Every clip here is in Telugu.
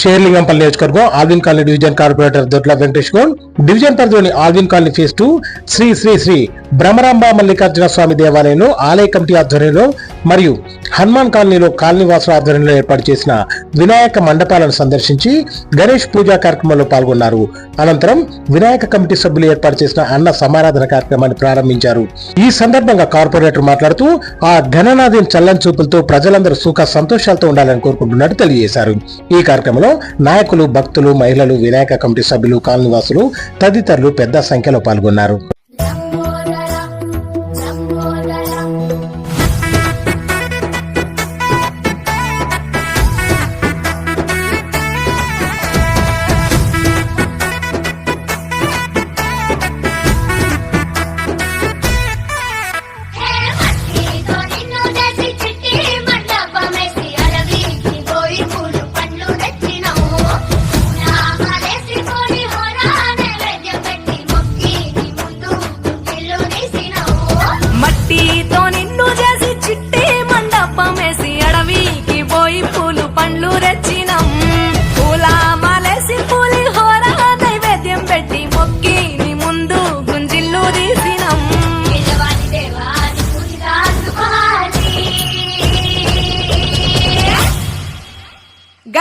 షేర్లింగంపల్లి నియోజకవర్గం Alwyn colony division corporator Dodla Venkatesh Goud division పరిధిలోని Alwyn colony phase two Sri Sri Sri Bhramaramba Mallikarjuna Swamy దేవాలయంలో ఆలయ కమిటీ ఆధ్వర్యంలో మరియు హనుమాన్ కాలనీలో కాలనీవాసుల ఆధ్వర్యంలో ఏర్పాటు చేసిన వినాయక మండపాలను సందర్శించి గణేష్ పూజా కార్యక్రమంలో పాల్గొన్నారు. అనంతరం వినాయక కమిటీ సభ్యులు ఏర్పాటు చేసిన అన్న సమారాధన కార్యక్రమాన్ని ప్రారంభించారు. ఈ సందర్భంగా కార్పొరేటర్ మాట్లాడుతూ ఆ ఘననాథం చల్లని చూపులతో ప్రజలందరూ సుఖ సంతోషాలతో ఉండాలని కోరుకుంటున్నట్టు తెలియజేశారు. ఈ కార్యక్రమంలో నాయకులు భక్తులు మహిళలు వినాయక కమిటీ సభ్యులు కాలనీవాసులు తదితరులు పెద్ద సంఖ్యలో పాల్గొన్నారు.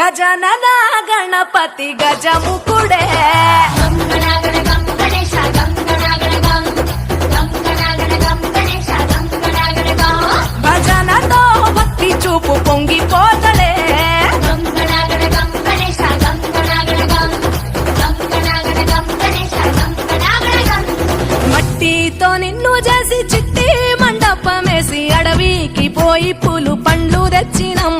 గజనన గణపతి గజముకుడే. భజనతో భక్తి చూపు పొంగిపోతలే. మట్టితో నిన్ను చేసి చిట్టి మండపమేసి అడవికి పోయి పూలు పండ్లు తెచ్చినం.